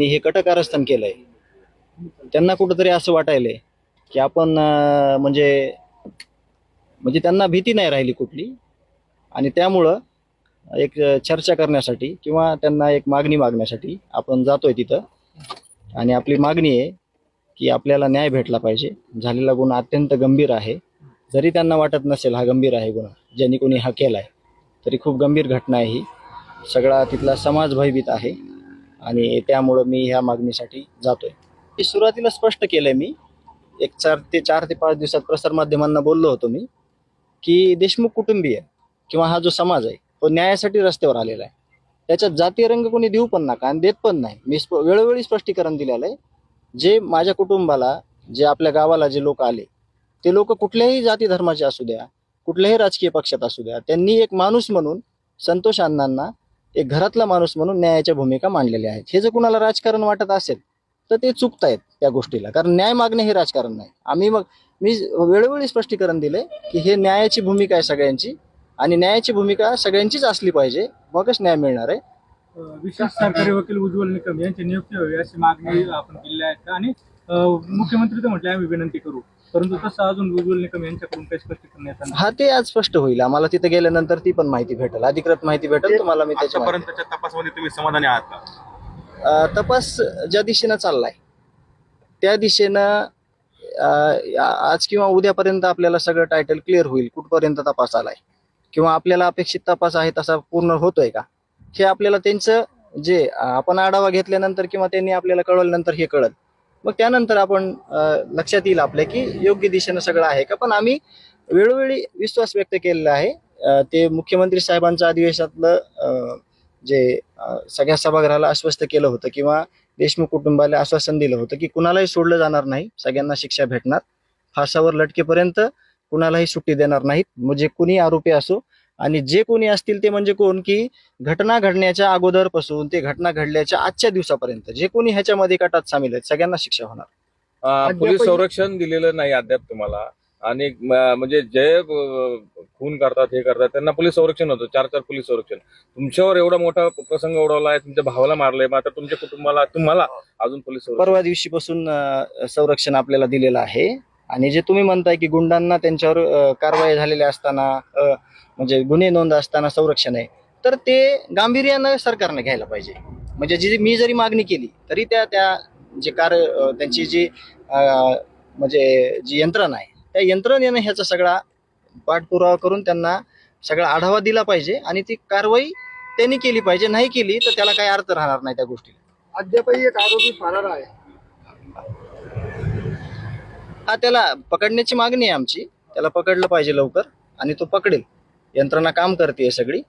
त्यांनी हे कटकारस्थान केलंय. त्यांना कुठंतरी असं वाटायलंय की आपण म्हणजे म्हणजे त्यांना भीती नाही राहिली कुठली. आणि त्यामुळं एक चर्चा करण्यासाठी किंवा त्यांना एक मागणी मागण्यासाठी आपण जातोय तिथं. आणि आपली मागणी आहे की आपल्याला न्याय भेटला पाहिजे. झालेला गुन्हा अत्यंत गंभीर आहे. जरी त्यांना वाटत नसेल हा गंभीर आहे गुन्हा ज्यांनी कोणी हा केलाय तरी खूप गंभीर घटना आहे ही. सगळा तिथला समाज भयभीत आहे. आणि त्यामुळं मी ह्या मागणीसाठी जातोय. सुरुवातीला स्पष्ट केलंय मी. एक चार ते चार ते पाच दिवसात प्रसारमाध्यमांना बोललो होतो मी की देशमुख कुटुंबीय किंवा हा जो समाज आहे तो न्यायासाठी रस्त्यावर आलेला आहे. त्याच्यात जातीय रंग कोणी देऊ पण नका आणि देत पण नाही. मी स्प- वेळोवेळी स्पष्टीकरण दिलेलं आहे. जे माझ्या कुटुंबाला जे आपल्या गावाला जे लोक आले ते लोक कुठल्याही जाती धर्माचे असू द्या कुठल्याही राजकीय पक्षात असू द्या त्यांनी एक माणूस म्हणून संतोष अण्णांना एक घरातला माणूस म्हणून न्यायाच्या भूमिका मांडलेल्या आहेत. हे जर कुणाला राजकारण वाटत असेल तर ते चुकतायत त्या गोष्टीला. कारण न्याय मागणे हे राजकारण नाही. आम्ही मग मी वेळोवेळी स्पष्टीकरण दिले की हे न्यायाची भूमिका आहे सगळ्यांची आणि न्यायाची भूमिका सगळ्यांचीच असली पाहिजे. मगच न्याय मिळणार आहे. विशेष सरकारी वकील उज्ज्वल निकम यांची नियुक्ती व्हावी अशी मागणी आपण केली आहे. आणि मुख्यमंत्री तर म्हटले आम्ही विनंती करू. परंतु तसं अजून उज्ज्वल निकम यांच्याकडून काही स्पष्टीकरण येत नाही. हा ते आज स्पष्ट होईल. आम्हाला तिथे गेल्यानंतर ती पण माहिती भेटेल. अधिकृत माहिती भेटेल. तुम्हाला मी त्याच्या आतापर्यंतच्या तपासामध्ये तुम्ही समाधानी आहात का? अ, तपास ज्या दिशेनं चाललाय त्या दिशेनं अ, आ- आज किंवा उद्यापर्यंत आपल्याला सगळं टायटल क्लिअर होईल कुठपर्यंत तपास आलाय. किंवा आपल्याला अपेक्षित तपास आहे तसा पूर्ण होतोय का? हे आपल्याला त्यांचं जे अ, आपण आढावा घेतल्यानंतर किंवा त्यांनी आपल्याला कळवल्यानंतर हे कळत मग त्यानंतर आपण लक्षात येईल आपल्या की योग्य दिशेनं सगळं आहे का. पण आम्ही वेळोवेळी विश्वास व्यक्त केलेला आहे. ते मुख्यमंत्री साहेबांच्या अधिवेशनातलं जे सगळ्या सभागृहाला आश्वस्त केलं होतं किंवा देशमुख कुटुंबाला आश्वासन दिलं होतं की कुणालाही सोडलं जाणार नाही सगळ्यांना शिक्षा भेटणार. फासावर लटकेपर्यंत कुणालाही सुट्टी देणार नाहीत. म्हणजे कुणी आरोपी असो आणि जे कोणी असतील ते म्हणजे कोण की घटना घडण्याच्या अगोदरपासून ते घटना घडल्याच्या आजच्या दिवसापर्यंत जे कोणी ह्याच्यामध्ये गटात सामील आहेत सगळ्यांना शिक्षा होणार. पोलीस संरक्षण दिलेलं नाही अद्याप तुम्हाला. आणि म्हणजे जे खून करतात हे करतात त्यांना पोलीस संरक्षण होतं चार चार पोलीस संरक्षण. तुमच्यावर एवढा मोठा प्रसंग ओढवला आहे तुमच्या भावाला मारलंय मात्र तुमच्या कुटुंबाला तुम्हाला अजून पोलीस संरक्षण. परवा दिवशीपासून संरक्षण आपल्याला दिलेलं आहे. आणि जे तुम्ही म्हणताय की गुंडांना त्यांच्यावर कारवाई झालेल्या असताना म्हणजे गुन्हे नोंद असताना संरक्षण आहे तर ते गांभीर्यानं सरकारने घ्यायला पाहिजे. म्हणजे जी मी जरी मागणी केली तरी त्या त्या जे कार त्यांची जी म्हणजे जी यंत्रणा आहे त्या यंत्रणेनं ह्याचा सगळा पाठपुरावा करून त्यांना सगळा आढावा दिला पाहिजे आणि ती कारवाई त्यांनी केली पाहिजे. नाही केली तर त्याला काही अर्थ राहणार नाही त्या गोष्टीला. अद्यापही एक आरोपी फरार आहे. हा त्याला पकडण्याची मागणी आहे आमची. त्याला पकडलं पाहिजे लवकर आणि तो पकडेल. यंत्रणा काम करते सगळी.